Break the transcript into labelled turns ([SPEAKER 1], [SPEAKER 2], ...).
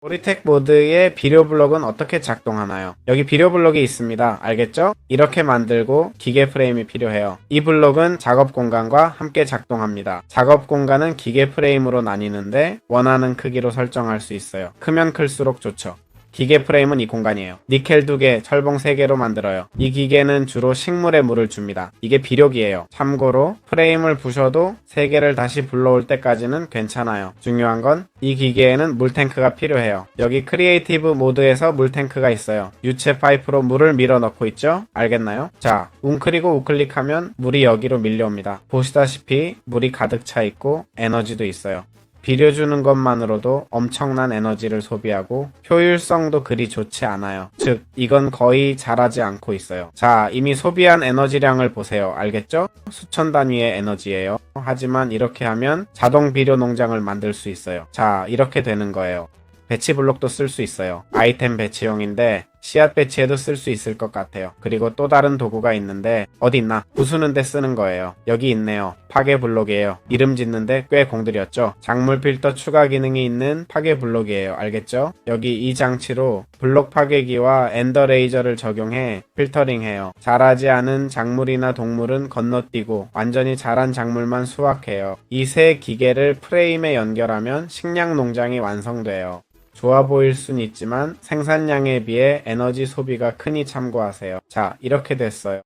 [SPEAKER 1] 보리텍 모드의 비료 블록은 어떻게 작동하나요? 여기 비료 블록이 있습니다. 알겠죠? 이렇게 만들고 기계 프레임이 필요해요. 이 블록은 작업 공간과 함께 작동합니다. 작업 공간은 기계 프레임으로 나뉘는데 원하는 크기로 설정할 수 있어요. 크면 클수록 좋죠. 기계 프레임은 이 공간이에요. 니켈 2개, 철봉 3개로 만들어요. 이 기계는 주로 식물에 물을 줍니다. 이게 비료기예요. 참고로 프레임을 부셔도 3개를 다시 불러올 때까지는 괜찮아요. 중요한 건 이 기계에는 물탱크가 필요해요. 여기 크리에이티브 모드에서 물탱크가 있어요. 유체 파이프로 물을 밀어 넣고 있죠? 알겠나요? 자, 웅크리고 우클릭하면 물이 여기로 밀려옵니다. 보시다시피 물이 가득 차 있고 에너지도 있어요. 비료 주는 것만으로도 엄청난 에너지를 소비하고 효율성도 그리 좋지 않아요. 즉, 이건 거의 자라지 않고 있어요. 자, 이미 소비한 에너지량을 보세요. 알겠죠? 수천 단위의 에너지예요. 하지만 이렇게 하면 자동 비료 농장을 만들 수 있어요. 자, 이렇게 되는 거예요. 배치 블록도 쓸 수 있어요. 아이템 배치용인데 씨앗 배치에도 쓸 수 있을 것 같아요. 그리고 또 다른 도구가 있는데 어디 있나? 부수는 데 쓰는 거예요. 여기 있네요. 파괴 블록이에요. 이름 짓는데 꽤 공들였죠. 작물 필터 추가 기능이 있는 파괴 블록이에요. 알겠죠? 여기 이 장치로 블록 파괴기와 엔더 레이저를 적용해 필터링해요. 자라지 않은 작물이나 동물은 건너뛰고 완전히 자란 작물만 수확해요. 이 세 기계를 프레임에 연결하면 식량 농장이 완성돼요. 좋아 보일 순 있지만 생산량에 비해 에너지 소비가 크니 참고하세요. 자, 이렇게 됐어요.